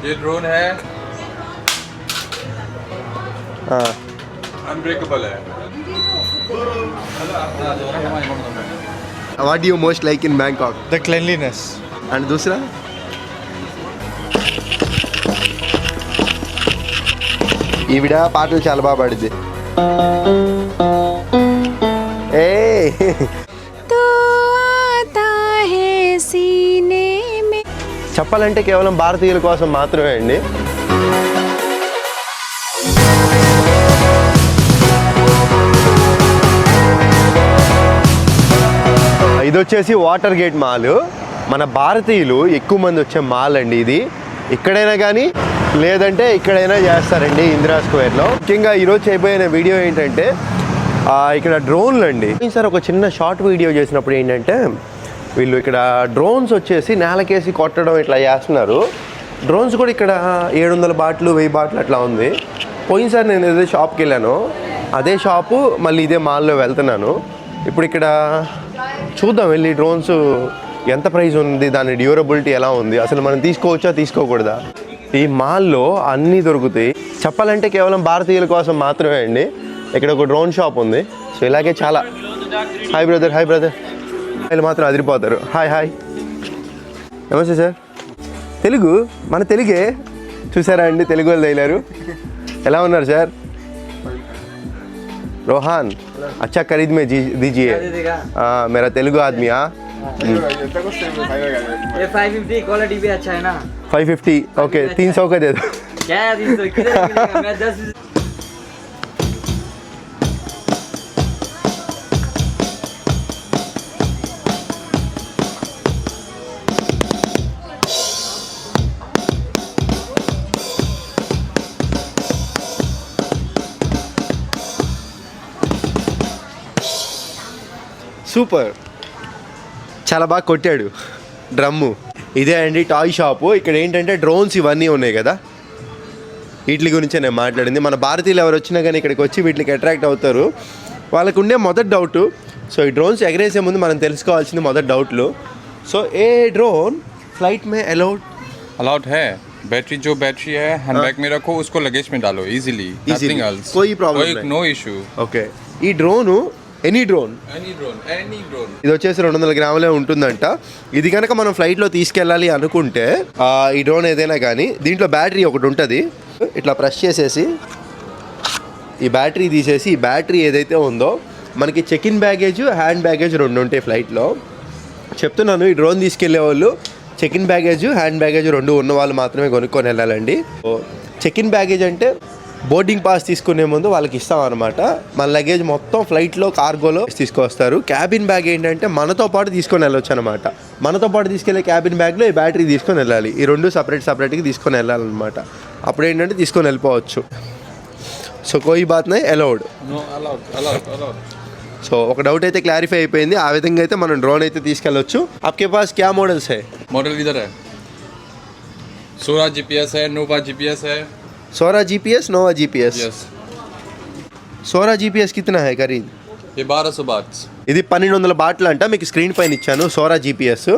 ये ड्रोन है अनब्रेकेबल है what you most like in Bangkok The cleanliness. And దూసరా ఈవిడ పాటలు చాలా బాగా పాడింది ఏ చెప్పాలంటే కేవలం భారతీయుల కోసం మాత్రమే అండి. ఇది వచ్చేసి వాటర్ గేట్ మాల్. మన భారతీయులు ఎక్కువ మంది వచ్చే మాల్ అండి ఇది. ఇక్కడైనా కానీ లేదంటే ఇక్కడైనా చేస్తారండి ఇందిరా స్క్వేర్లో. ముఖ్యంగా ఈరోజు చేయబోయిన వీడియో ఏంటంటే ఇక్కడ డ్రోన్లు అండి సార్ ఒక చిన్న షార్ట్ వీడియో చేసినప్పుడు ఏంటంటే వీళ్ళు ఇక్కడ డ్రోన్స్ వచ్చేసి నేలకేసి కొట్టడం ఇట్లా చేస్తున్నారు. డ్రోన్స్ కూడా ఇక్కడ ఏడు వందల బాట్లు వెయ్యి బాట్లు అట్లా ఉంది. పోయినసారి నేను ఏదో షాప్కి వెళ్ళాను. అదే షాపు మళ్ళీ ఇదే మాల్లో వెళ్తున్నాను. ఇప్పుడు ఇక్కడ చూద్దాం వెళ్ళి డ్రోన్స్ ఎంత ప్రైస్ ఉంది దాని డ్యూరబిలిటీ ఎలా ఉంది అసలు మనం తీసుకోవచ్చా తీసుకోకూడదా? ఈ మాల్లో అన్నీ దొరుకుతాయి. చెప్పాలంటే కేవలం భారతీయుల కోసం మాత్రమే అండి. ఇక్కడ ఒక డ్రోన్ షాప్ ఉంది. సో ఇలాగే చాలా. హాయ్ బ్రదర్ హాయ్ బ్రదర్ వీళ్ళు మాత్రం అదిరిపోతారు హాయ్ హాయ్ నమస్తే సార్ తెలుగు మన తెలుగే చూసారా అండి తెలుగు వాళ్ళు తగిలారు ఎలా ఉన్నారు సార్ रोहान अच्छा खरीद में जी- दीजिए हाँ मेरा तेलुगु आदमी हाँ ये फाइव फिफ्टी क्वालिटी भी अच्छा है ना फाइव फिफ्टी ओके तीन सौ का दे दो क्या है तीन सौ किधर मिलेगा? मैं दस సూపర్ చాలా బాగా కొట్టాడు డ్రమ్ము ఇదే అండి టాయ్ షాపు ఇక్కడ ఏంటంటే డ్రోన్స్ ఇవన్నీ ఉన్నాయి కదా వీటి గురించే నేను మాట్లాడింది మన భారతీయులు ఎవరు వచ్చినా కానీ ఇక్కడికి వచ్చి వీటికి అట్రాక్ట్ అవుతారు వాళ్ళకు ఉండే మొదటి డౌట్ సో ఈ డ్రోన్స్ ఎగరేసే ముందు మనం తెలుసుకోవాల్సింది మొదటి డౌట్లు so a drone flight may allowed allowed है बैटरी जो बैटरी है हैंडबैग में रखो उसको लगेज में डालो इजीली नथिंग एल्स कोई problem नहीं। नो इशू ఓకే ఈ డ్రోను ఎనీ డ్రోన్ ఇది వచ్చేసి రెండు వందల గ్రాములే ఉంటుందంట. ఇది కనుక మనం ఫ్లైట్లో తీసుకెళ్ళాలి అనుకుంటే ఈ డ్రోన్ ఏదైనా కానీ దీంట్లో బ్యాటరీ ఒకటి ఉంటుంది. ఇట్లా ప్రెస్ చేసేసి ఈ బ్యాటరీ తీసేసి ఈ బ్యాటరీ ఏదైతే ఉందో మనకి check in baggage hand baggage రెండు ఉంటాయి ఫ్లైట్లో. చెప్తున్నాను ఈ డ్రోన్ తీసుకెళ్ళే వాళ్ళు check in baggage hand baggage రెండు ఉన్న వాళ్ళు మాత్రమే కొనుక్కొని వెళ్ళాలండి. చెక్ ఇన్ బ్యాగేజ్ అంటే బోర్డింగ్ పాస్ తీసుకునే ముందు వాళ్ళకి ఇస్తాం అనమాట మన లగేజ్ మొత్తం ఫ్లైట్లో కార్గోలో తీసుకొస్తారు క్యాబిన్ బ్యాగ్ ఏంటంటే మనతో పాటు తీసుకొని వెళ్ళొచ్చు అనమాట మనతో పాటు తీసుకెళ్లే క్యాబిన్ బ్యాగ్లో ఈ బ్యాటరీ తీసుకొని వెళ్ళాలి ఈ రెండు సపరేట్ సపరేట్గా తీసుకొని వెళ్ళాలన్నమాట అప్పుడు ఏంటంటే తీసుకొని వెళ్ళిపోవచ్చు సో కోయి బాత్ నై allowed no allowed allowed allowed so ఒక డౌట్ అయితే క్లారిఫై అయిపోయింది ఆ విధంగా అయితే మనం డ్రోన్ అయితే తీసుకెళ్ళొచ్చు आपके पास क्या मॉडल्स है मॉडल इधर है सोलह जीपीएस है नोवा जीपीएस है Sora GPS Nova GPS yes Sora GPS कितना है ఖరీద్ ये बारह सौ बात ఇది పన్నెండు వందల బాట్లు అంట మీకు స్క్రీన్ పైన ఇచ్చాను Sora GPS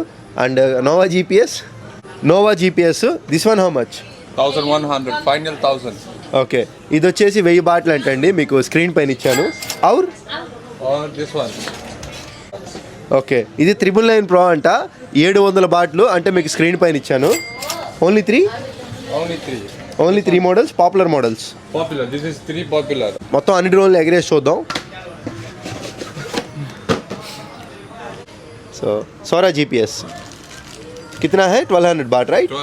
and Nova GPS Nova GPS this one how much thousand one hundred final thousand okay ఇది వచ్చేసి వెయ్యి బాట్లు అంటండి మీకు స్క్రీన్ పైన ఇచ్చాను ఔర్ और दिस वन ఓకే ఇది త్రిబుల్ నైన్ ప్రో అంట ఏడు వందల బాట్లు అంటే మీకు స్క్రీన్ పైన ఇచ్చాను only three only three only three models popular models popular this is three popular మొత్తం అన్ని డ్రోన్లు ఎగరేసి చూద్దాం. సో సోరా జీపీఎస్ కితనా హే? ట్వెల్వ్ హండ్రెడ్ బాట్ రైట్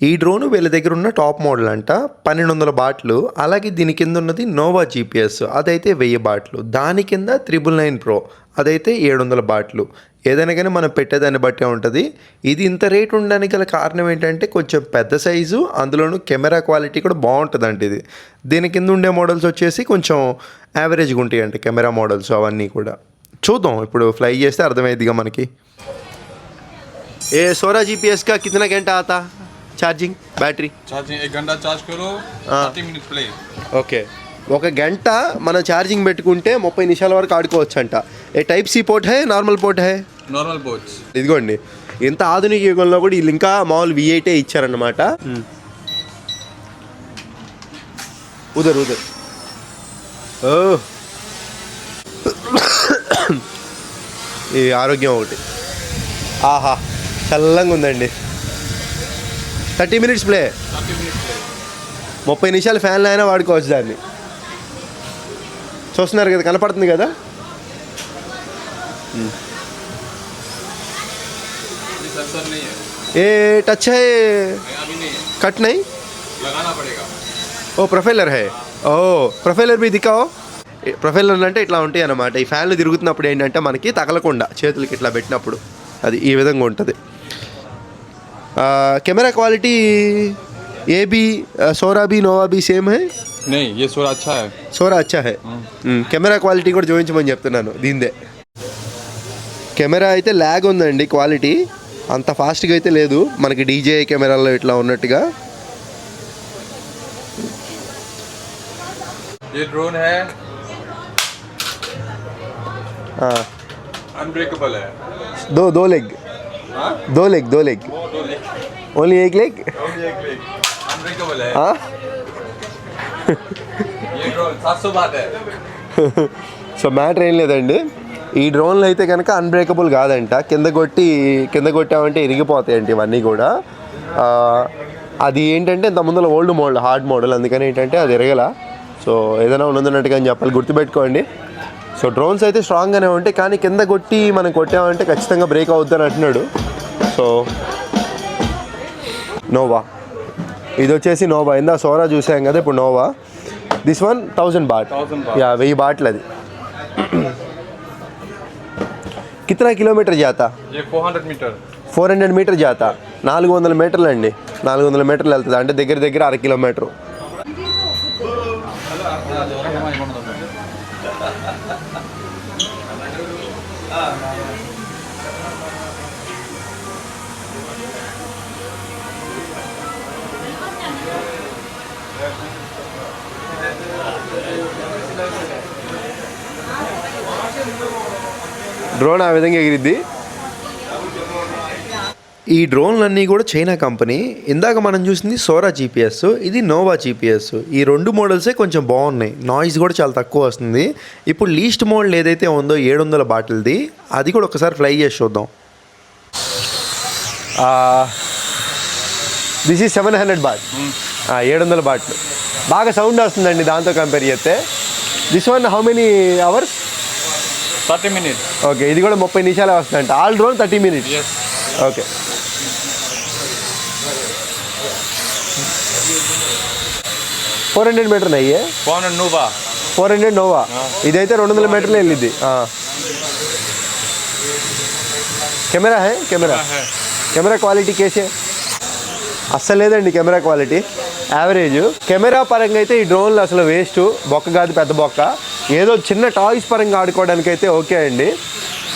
ఈ డ్రోన్ వీళ్ళ దగ్గర ఉన్న టాప్ మోడల్ అంట పన్నెండు వందల బాట్లు అలాగే దీని కింద ఉన్నది నోవా జీపీఎస్ అదైతే వెయ్యి బాట్లు దాని కింద త్రిబుల్ నైన్ ప్రో అదైతే ఏడు వందల బాట్లు ఏదైనా కానీ మనం పెట్టేదాన్ని బట్టే ఉంటుంది ఇది ఇంత రేట్ ఉండడానికి గల కారణం ఏంటంటే కొంచెం పెద్ద సైజు అందులోనూ కెమెరా క్వాలిటీ కూడా బాగుంటుందంట ఇది దీని కింద ఉండే మోడల్స్ వచ్చేసి కొంచెం యావరేజ్గా ఉంటాయి అంట కెమెరా మోడల్స్ అవన్నీ కూడా చూద్దాం ఇప్పుడు ఫ్లై చేస్తే అర్థమైందిగా మనకి ఏ सोलह जीपीएस का कितना घंटा आता चार्जिंग बैटरी चार्जिंग एक घंटा चार्ज करो हाँ। थर्टी मिनट प्ले ఓకే ఒక గంట మనం ఛార్జింగ్ పెట్టుకుంటే ముప్పై నిమిషాల వరకు ఆడుకోవచ్చు అంట ఏ టైప్ సి పోర్ట్ హే నార్మల్ పోర్ట్ హే? నార్మల్ పోర్ట్స్ ఇదిగోండి. ఇంత ఆధునిక యుగంలో కూడా వీళ్ళు ఇంకా మామూలు వి ఎయిటే ఇచ్చారన్నమాట. Hmm. ఉదరు ఉదరు. ఓ. ఈ ఆరోగ్యం ఒకటి. ఆహా చల్లంగా ఉందండి. Thirty minutes play. ముప్పై నిమిషాలు ఫ్యాన్లు అయినా వాడుకోవచ్చు దాన్ని. చూస్తున్నారు కదా కనపడుతుంది కదా? ఏ టచ్ హై కట్ నై ఓ ప్రొఫైలర్ హై. ఓ ప్రొఫైలర్ బి దిక్కావో ప్రొఫైలర్ అంటే ఇట్లా ఉంటాయి అన్నమాట. ఈ ఫ్యాన్లు తిరుగుతున్నప్పుడు ఏంటంటే మనకి తగలకుండా చేతులకి ఇట్లా పెట్టినప్పుడు అది ఈ విధంగా ఉంటుంది. కెమెరా క్వాలిటీ ఏబీ సోరాబీ నోవాబీ సేమ్ హై? नहीं ये सोरा अच्छा है సోరా అచ్చా హై మ్, కెమెరా క్వాలిటీ కూడా చూపించమని చెప్తున్నాను దీందే కెమెరా అయితే ల్యాగ్ ఉందండి క్వాలిటీ అంత ఫాస్ట్గా అయితే లేదు మనకి డీజే కెమెరాలో ఇట్లా ఉన్నట్టుగా ये ड्रोन है ఆ, अनब्रेकेबल है దో దో లెగ్ हाँ దో లెగ్ దో లెగ్ वो तो लेग ఓన్లీ ఏక్ లెగ్ अनब्रेकेबल है ఆ? ये ड्रोन सात सौ बात है సో మ్యాటర్ ఏం లేదండి. ఈ డ్రోన్లు అయితే కనుక అన్బ్రేకబుల్ కాదంట. కింద కొట్టి కింద కొట్టామంటే ఇరిగిపోతాయండి ఇవన్నీ కూడా. అది ఏంటంటే ఇంత ముందులో ఓల్డ్ మోడల్ హార్డ్ మోడల్ అందుకని ఏంటంటే అది ఎరగల సో ఏదైనా ఉన్నదన్నట్టుగా అని చెప్పాలి. గుర్తుపెట్టుకోండి. సో డ్రోన్స్ అయితే స్ట్రాంగ్గానే ఉంటాయి. కానీ కింద కొట్టి మనం కొట్టామంటే ఖచ్చితంగా బ్రేక్ అవుద్దని అంటున్నాడు. So Nova. ఇది వచ్చేసి నోవా. ఇందా సోరా చూసాం కదా ఇప్పుడు Noah. This one thousand bat యా వెయ్యి బాట్లు అది. కితనా కిలోమీటర్ జాత? ఫోర్ హండ్రెడ్ మీటర్ జాత. నాలుగు వందల మీటర్లు అండి నాలుగు వందల మీటర్లు వెళ్తుంది. అంటే దగ్గర దగ్గర అర కిలోమీటరు. డ్రోన్ ఆ విధంగా ఎగిరిద్ది. ఈ డ్రోన్లన్నీ కూడా చైనా కంపెనీ. ఇందాక మనం చూసింది సోరా జీపీఎస్ ఇది నోవా జీపీఎస్ ఈ రెండు మోడల్సే కొంచెం బాగున్నాయి. నాయిస్ కూడా చాలా తక్కువ వస్తుంది. ఇప్పుడు లీస్ట్ మోడల్ ఏదైతే ఉందో ఏడు వందల బాటిల్ది అది కూడా ఒకసారి ఫ్లై చేసి చూద్దాం. This is seven hundred baht ఏడు వందల బాట్లు. బాగా సౌండ్ వస్తుందండి దాంతో కంపేర్ చేస్తే. This one how many hours thirty minutes. Okay ఇది కూడా ముప్పై నిమిషాలే వస్తుందంట. All drone thirty minutes. Okay. Four hundred meter అయ్యే four hundred Nova four hundred Nova ఇదైతే రెండు వందల మీటర్లు వెళ్ళింది కెమెరా ah. హే? కెమెరా కెమెరా క్వాలిటీ కేసే? అస్సలు లేదండి కెమెరా క్వాలిటీ యావరేజ్ కెమెరా పరంగా అయితే ఈ డ్రోన్లు అసలు వేస్ట్ బొక్క కాదు పెద్ద బొక్క. ఏదో చిన్న టాయ్స్ పరంగా ఆడుకోవడానికి అయితే ఓకే అండి.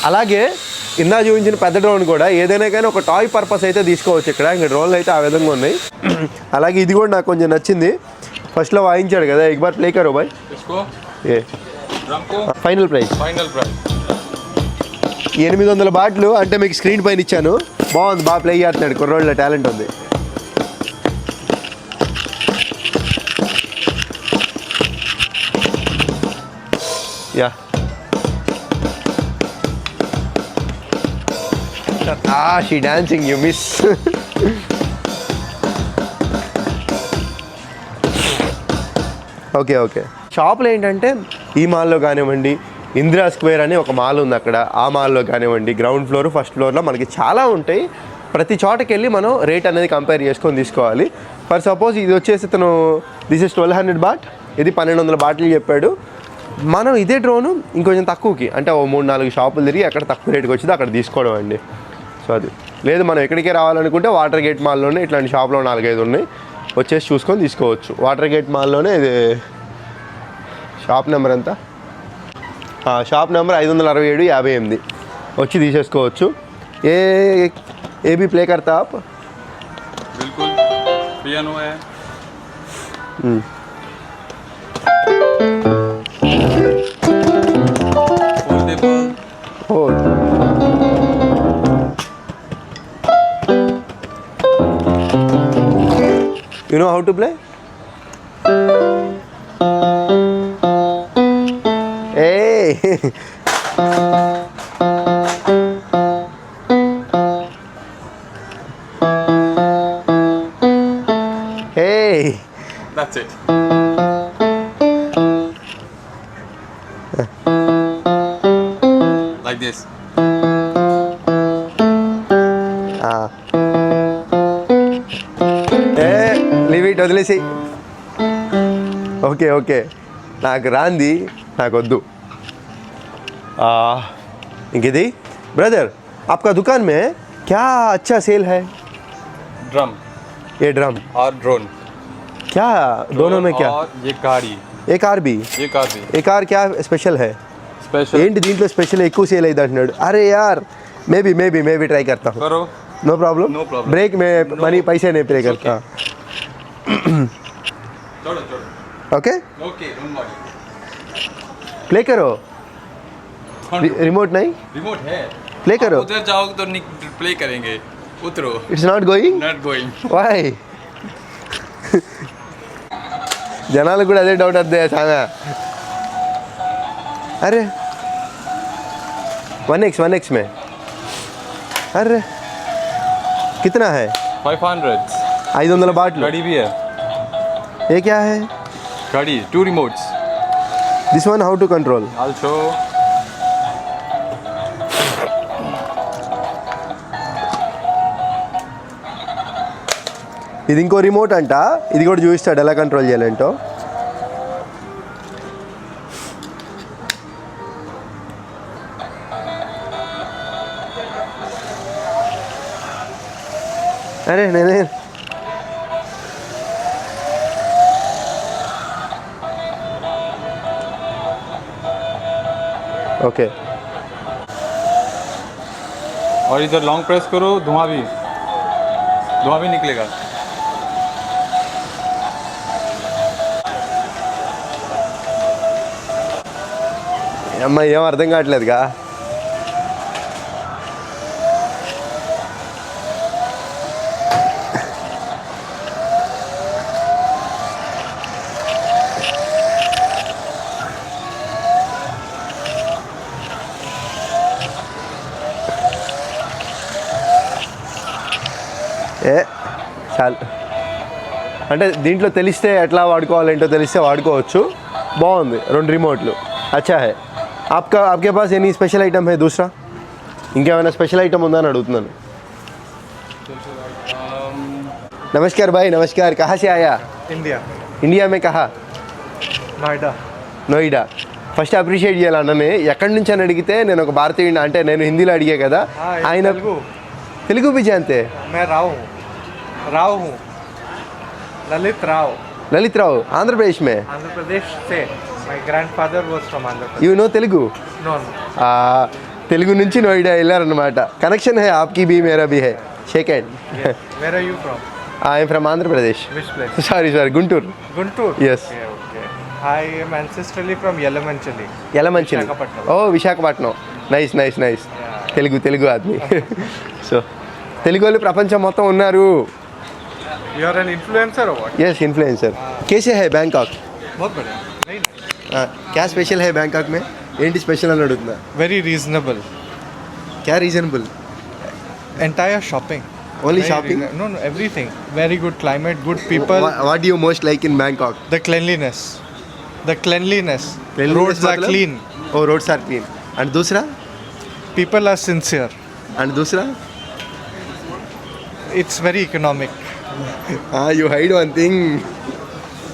అలాగే ఇందా చూపించిన పెద్ద డ్రోన్ కూడా ఏదైనా కానీ ఒక టాయ్ పర్పస్ అయితే తీసుకోవచ్చు ఇక్కడ. ఇంకా డ్రోన్లు అయితే ఆ విధంగా ఉన్నాయి. అలాగే ఇది కూడా నాకు కొంచెం నచ్చింది. ఫస్ట్లో వాయించాడు కదా ఎగ్బార్ ప్లే కారు బాయ్. ఏ. ఫైనల్ ప్రైజ్ ఫైనల్ ప్రైజ్ ఎనిమిది వందల బాట్లు అంటే మీకు స్క్రీన్ పైన ఇచ్చాను. బాగుంది బాగా ప్లే చేస్తున్నాడు. కుర్రోళ్ళ టాలెంట్ ఉంది. Yeah Ah, she dancing, you miss okay okay షాప్లో ఏంటంటే ఈ మాల్లో కానివ్వండి ఇందిరా స్క్వేర్ అని ఒక మాల్ ఉంది అక్కడ. ఆ మాల్లో కానివ్వండి గ్రౌండ్ ఫ్లోర్ ఫస్ట్ ఫ్లోర్లో మనకి చాలా ఉంటాయి. ప్రతి చోటకి వెళ్ళి మనం రేట్ అనేది కంపేర్ చేసుకొని తీసుకోవాలి. ఫర్ సపోజ్ ఇది వచ్చేసి తను this is twelve hundred baht ఇది పన్నెండు వందల బాటిల్ చెప్పాడు. మనం ఇదే డ్రోను ఇంకొంచెం తక్కువకి అంటే ఓ మూడు నాలుగు షాపులు తిరిగి అక్కడ తక్కువ రేటుకి వచ్చింది అక్కడ తీసుకోవడం అండి సో అది లేదు మనం ఎక్కడికే రావాలనుకుంటే వాటర్ గేట్ మాల్లోనే ఇట్లాంటి షాప్లో నాలుగైదు ఉన్నాయి వచ్చేసి చూసుకొని తీసుకోవచ్చు వాటర్ గేట్ మాల్లోనే ఇది షాప్ నెంబర్ ఎంత ఆ, షాప్ నెంబర్ ఐదు వందల అరవై ఏడు యాభై ఎనిమిది వచ్చి తీసేసుకోవచ్చు ఏ ఏబీ ప్లే కర్తా ఆప్ बिल्कुल पियानो है You know how to play? Hey! hey! That's it. like this. A leave it వదిలేసి ఓకే ఓకే నాకు రాంది నాకు వద్దు ఆ, ఇంకిది బ్రదర్ आपका दुकान में क्या अच्छा सेल है Drum ये ड्रम और drone. क्या दोनों में क्या और ये गाड़ी ఏ కార్ బి ये कार भी ఏ కార్ క్యా స్పెషల్ है स्पेशल ఏంటి దీంట్లో స్పెషల్ ఎక్కువ సేల్ అయింది అంటున్నాడు అరే యార్ మేబీ మేబీ మేబీ ట్రై करता हूँ करो no problem No problem. Brake में मनी पैसे नहीं पे करता छोड़ो छोड़ो okay okay don't worry play करो रि- रिमोट नहीं रिमोट है प्ले करो आप उधर जाओगे तो प्ले करेंगे उतरो it's not going not going వాయ్ జనాలకు కూడా అదే డౌట్ వద్దే సామె అరే वन एक्स वन एक्स में अरे कितना है 500 ఐదు వందల బాట్లు गाड़ी भी है ఏ క్యా है गाड़ी two remotes this one how to control also ఇది ఇంకో రిమోట్ అంట ఇది కూడా చూపిస్తాడు ఎలా కంట్రోల్ చేయాలంటో అరే నేనే ఓకే और इधर लॉन्ग प्रेस करो धुआं भी धुआं भी निकलेगा అమ్మ ఏం అర్థం కావట్లేదుగా అంటే దీంట్లో తెలిస్తే ఎట్లా వాడుకోవాలి ఏంటో తెలిస్తే వాడుకోవచ్చు. బాగుంది రెండు రిమోట్లు అచ్చా హే. ఆప్కా ఆప్కే పాస్ ఎనీ స్పెషల్ ఐటమ్ హే దూసరా? ఇంకేమైనా స్పెషల్ ఐటమ్ ఉందా అని అడుగుతున్నాను. నమస్కార్ భాయ్ నమస్కార్. కహా సే ఆయా? ఇండియా ఇండియా మే కహా? నోయిడా నోయిడా. ఫస్ట్ అప్రిషియేట్ చేయాలి అన్నని. ఎక్కడి నుంచి అని అడిగితే నేను ఒక భారతీయుడి అంటే నేను హిందీలో అడిగే కదా. ఆయన తెలుగు? తెలుగు బిజీ అంతే? రావు. రావు. ललित राव ललित राव आंध्र प्रदेश में आंध्र प्रदेश से my grandfather was from Andhra Pradesh you know Telugu no ah, Telugu నుంచి నోయిడా వెళ్ళారనమాట connection high ఆప్కి be Mera be high shake hand where are you from I'm from Andhra Pradesh which place sorry sorry Guntur Guntur Yes. okay, okay. I am ancestrally from Yelamanchali. Yelamanchili Visakhapatnam. Oh Visakhapatnam nice nice nice Yeah. Telugu Telugu Aadmi so Telugu వాళ్ళు ప్రపంచం మొత్తం ఉన్నారు You are an influencer or what? Yes influencer కేసే high Bangkok बहुत बढ़िया very nice. క్యా special high Bangkok మే ఏంటి special అని అడుగుతున్నా very reasonable క్యా reasonable entire shopping Only Very shopping? reason- no no everything very good climate good people what you most like in Bangkok the cleanliness the cleanliness, roads are clean oh roads are clean and దూసరా people are sincere and దూసరా it's very economic ah, you hide one thing.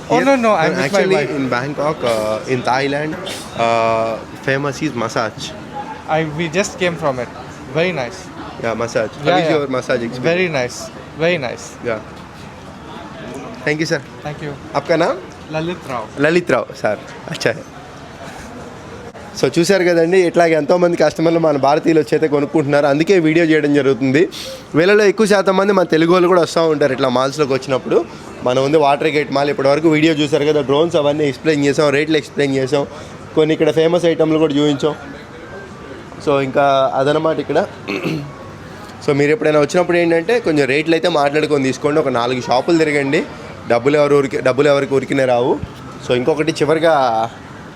Oh Here, no no! I'm actually in Bangkok, uh, in Thailand, uh, famous is massage. I we just came from it. Very nice. Yeah, massage. Yeah, How is yeah. your massage experience? Very nice. Very nice. Yeah. Thank you, sir. Thank you. आपका नाम Lalit Rao. Lalit Rao, sir. अच्छा है so చూశారు కదండి ఇట్లాగే ఎంతోమంది కస్టమర్లు మన భారతీయులు వచ్చి కొనుక్కుంటున్నారు. అందుకే వీడియో చేయడం జరుగుతుంది. వీళ్ళలో ఎక్కువ శాతం మంది మన తెలుగు వాళ్ళు కూడా వస్తూ ఉంటారు ఇట్లా మాల్స్లోకి వచ్చినప్పుడు. మనం ఉంది వాటర్ గేట్ మాల్ ఇప్పటివరకు వీడియో చూశారు కదా డ్రోన్స్ అవన్నీ ఎక్స్ప్లెయిన్ చేసాం రేట్లు ఎక్స్ప్లెయిన్ చేసాం. కొన్ని ఇక్కడ ఫేమస్ ఐటమ్లు కూడా చూపించాం. సో ఇంకా అదనమాట ఇక్కడ. సో మీరు ఎప్పుడైనా వచ్చినప్పుడు ఏంటంటే కొంచెం రేట్లు అయితే మాట్లాడుకొని తీసుకోండి. ఒక నాలుగు షాపులు తిరగండి. డబ్బులు ఎవరు ఊరికి డబ్బులు ఎవరికి ఊరికినే రావు. సో ఇంకొకటి చివరిగా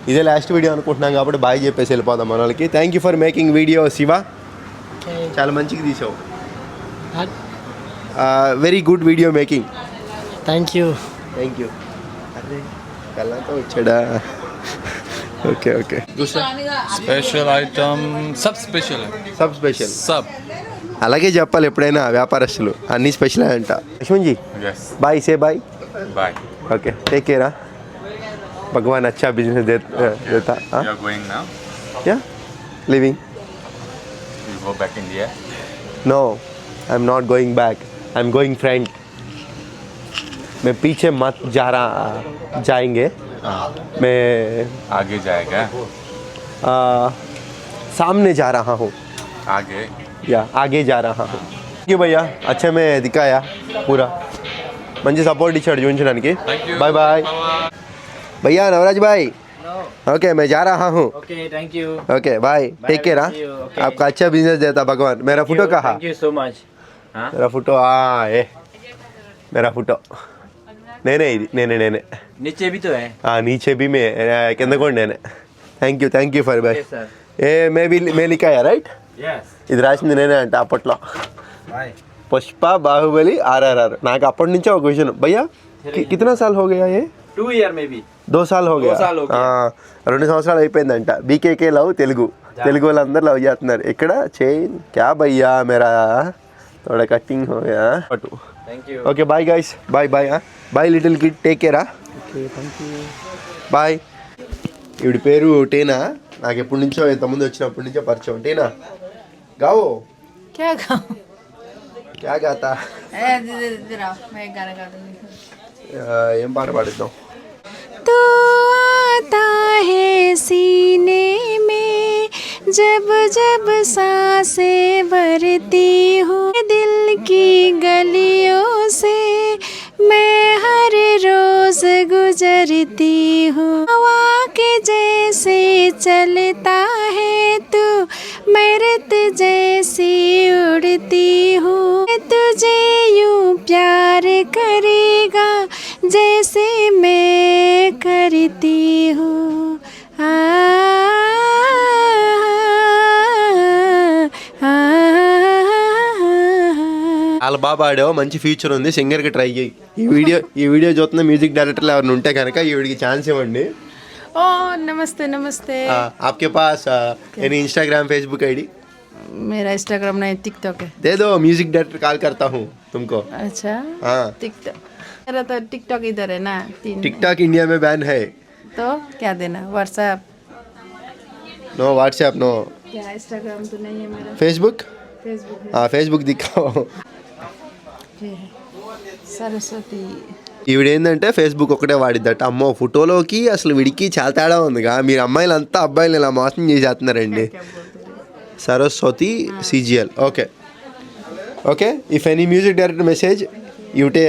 ఇదే లాస్ట్ వీడియో అనుకుంటున్నాం కాబట్టి బాయ్ చెప్పేసి వెళ్ళిపోదాం మనకి వాళ్ళకి thank you for making video Shiva చాలా మంచిగా తీసావు. Very good video making thank you thank you అరే కళ్ళతో వచ్చాడా? ఓకే ఓకే స్పెషల్ ఐటమ్ సబ్ స్పెషల్ సబ్ స్పెషల్ సబ్ అలాగే చెప్పాలి ఎప్పుడైనా వ్యాపారస్తులు. అన్ని స్పెషల్ అంట. యశ్వంత్ బాయ్ సే bye bye okay take care भगवान अच्छा बिजनेस दे, देता हाँ यू आर गोइंग नाउ क्या leaving you go back India no I am not going back I am going front मैं पीछे मत जा रहा जाएंगे मैं आगे जाएगा आ, सामने जा रहा हूँ आगे या आगे जा रहा हूँ कि भैया अच्छे में दिखाया पूरा మంచి సపోర్ట్ ఇచ్చాడు చూపించడానికి Thank you. బాయ్ బాయ్ भैया नवराज भाई ओके मैं जा रहा हूँ okay thank you okay bye take care see you. Okay. आपका अच्छा बिजनेस देता भगवान मेरा फोटो कहाँ థ్యాంక్ యూ సో మచ్ मेरा फोटो हाँ ये मेरा फोटो నేనే ఇది నేనే నేనే नीचे भी तो है ఆ, నీచే బి మే కింద కూడా నేనే thank you thank you for bye Yes, sir. A may be May లిఖాయా right yes ఇది రాసింది నేనే అంట అప్పట్లో बाय పుష్ప బాహుబలి ఆర్ఆర్ఆర్ నాకు అప్పటి నుంచే ఒక విషయం భయ్యా కి- కితనా సాల్ హో గయా ఏ టూ ఇయర్ మేబీ దో సాల్ హో గయా రెండు సంవత్సరాలు అయిపోయిందంట. బీకేకే లవ్ తెలుగు. తెలుగు వాళ్ళందరూ లవ్ చేస్తున్నారు. ఇక్కడ చైన్? క్యా అయ్యా మేరా? తోడ కట్టింగ్ హో Gaya okay bye guys bye bye bye little kid take care bye ఇవిడి పేరు టేనా? నాకు ఎప్పటి నుంచో ఇంతకుముందు వచ్చినప్పటి నుంచో పరిచయం. టేనా? గావో? క్యా గాతా? ఏ దిరా మే గాతా हम बार बार देता हूँ तो आता है सीने में, जब जब सांसे भरती हूँ, दिल की गलियों से, मैं हर रोज गुजरती हूँ। हवा के जैसे चलता है तू मृत जैसी उड़ती हूँ। तुझे यूँ प्यार जैसे मैं करती हूँ आ, आ, చాలా బాగా పాడావు మంచి ఫ్యూచర్ ఉంది సింగర్కి ట్రై చేయి ఈ వీడియో ఈ వీడియో చూస్తున్న మ్యూజిక్ డైరెక్టర్లు ఎవరైనా ఉంటే కనుక ఈవిడికి ఛాన్స్ ఇవ్వండి ओ नमस्ते नमस्ते ఆ, आपके पास आ, यानी इंस्टाग्राम फेसबुक आईडी मेरा इंस्टाग्राम नहीं टिकटॉक है दे दो म्यूजिक डायरेक्टर कॉल करता हूँ तुमको अच्छा हाँ टिकटॉक मेरा तो टिकटॉक इधर है ना तीन टिकटॉक इंडिया में बैन है तो क्या देना व्हाट्सएप नो व्हाट्सएप नो क्या इंस्टाग्राम तो नहीं है मेरा फेसबुक फेसबुक हाँ फेसबुक दिखाओ है सरस्वती ఈవిడ ఏంటంటే ఫేస్బుక్ ఒకటే వాడిద్దట అమ్మో ఫోటోలోకి అసలు వీడికి చాలా తేడా ఉందిగా మీరు అమ్మాయిలంతా అబ్బాయిలు ఇలా మోసం చేసేస్తున్నారండి Saraswati CGL okay okay if any music director message you టే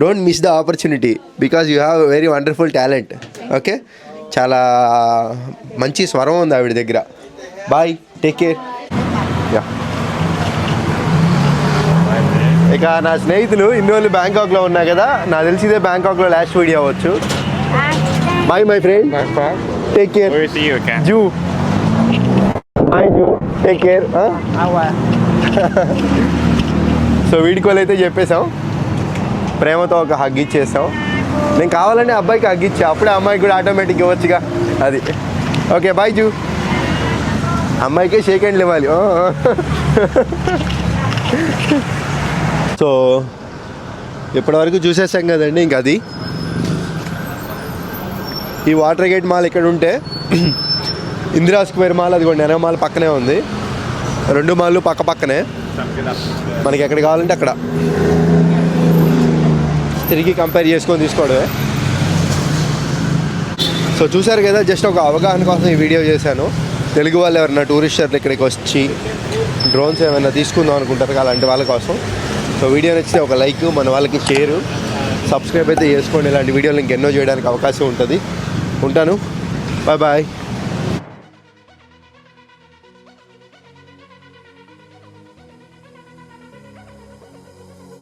don't miss the opportunity because you have very wonderful talent okay చాలా మంచి స్వరం ఉంది ఆవిడ దగ్గర. బాయ్ టేక్ కేర్ యా ఇక నా స్నేహితులు ఇన్ని రోజులు బ్యాంకాక్లో ఉన్నా కదా నాకు తెలిసి ఇదే బ్యాంకాక్లో లాస్ట్ వీడియో అవ్వచ్చు. Bye my friend take care zoo hi జూ టేక్ కేర్ సో వీడికోలు అయితే చెప్పేశాం. ప్రేమతో ఒక హగ్ ఇచ్చేసాం నేను కావాలంటే అబ్బాయికి హగ్ ఇచ్చా. అప్పుడే అమ్మాయికి కూడా ఆటోమేటిక్ ఇవ్వచ్చుగా. అది. ఓకే బాయ్ జూ. అమ్మాయికే షేక్ హ్యాండ్లు ఇవ్వాలి. సో ఇప్పటివరకు చూసేసాం కదండి ఇంక అది. ఈ వాటర్ గేట్ మాల్ ఇక్కడ ఉంటే ఇందిరా స్క్వేర్ మాల్ అది కూడా మాల్ పక్కనే ఉంది. రెండు మాల్లు పక్క పక్కనే. మనకి ఎక్కడ కావాలంటే అక్కడ. తిరిగి కంపేర్ చేసుకొని తీసుకోవడమే. సో చూసారు కదా జస్ట్ ఒక అవగాహన కోసం ఈ వీడియో చేశాను. తెలుగు వాళ్ళు ఎవరైనా టూరిస్టర్లు ఇక్కడికి వచ్చి డ్రోన్స్ ఏమైనా తీసుకుందాం అనుకుంటారు అలాంటి వాళ్ళ కోసం. సో వీడియో నచ్చితే ఒక లైక్ మన వాళ్ళకి షేరు సబ్స్క్రైబ్ అయితే చేసుకోండి. ఇలాంటి వీడియోలు ఇంకెన్నో చేయడానికి అవకాశం ఉంటుంది. ఉంటాను. Bye bye